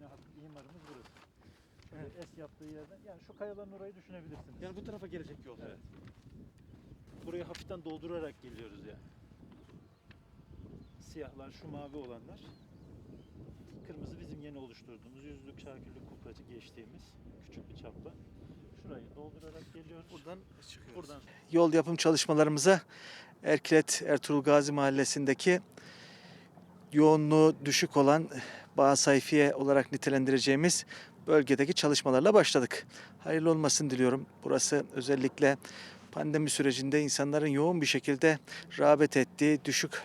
yeni hat- imarımız burası. Şöyle es yaptığı yerden yani şu kayaların orayı düşünebilirsiniz. Yani bu tarafa gelecek yol. Evet. Burayı hafiften doldurarak geliyoruz yani. Siyahlar şu mavi olanlar. Kırmızı bizim yeni oluşturduğumuz yüzlük şarkülük kupracı geçtiğimiz küçük bir çapla. Şurayı doldurarak geliyoruz. Buradan çıkıyoruz. Buradan Yol yapım çalışmalarımıza Erkilet Ertuğrul Gazi Mahallesi'ndeki yoğunluğu düşük olan Bağ Sayfiye olarak nitelendireceğimiz bölgedeki çalışmalarla başladık. Hayırlı olmasını diliyorum. Burası özellikle pandemi sürecinde insanların yoğun bir şekilde rağbet ettiği düşük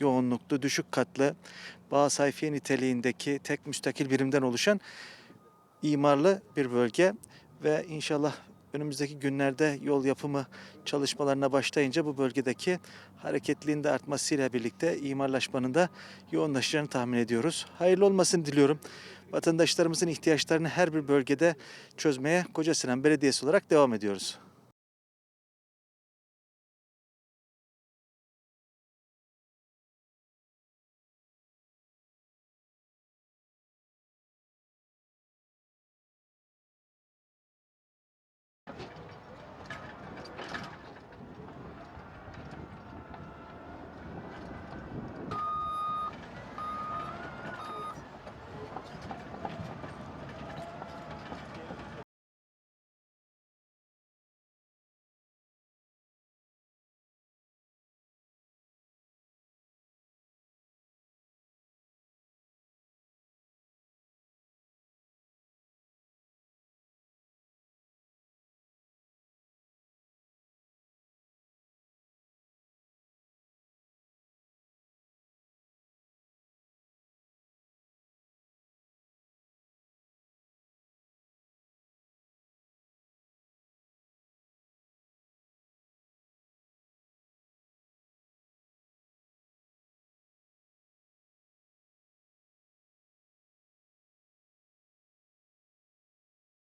yoğunluklu, düşük katlı Bağ Sayfiye niteliğindeki tek müstakil birimden oluşan imarlı bir bölge ve inşallah önümüzdeki günlerde yol yapımı çalışmalarına başlayınca bu bölgedeki hareketliliğin de artmasıyla birlikte imarlaşmanın da yoğunlaşacağını tahmin ediyoruz. Hayırlı olmasını diliyorum. Vatandaşlarımızın ihtiyaçlarını her bir bölgede çözmeye Kocasinan Belediyesi olarak devam ediyoruz.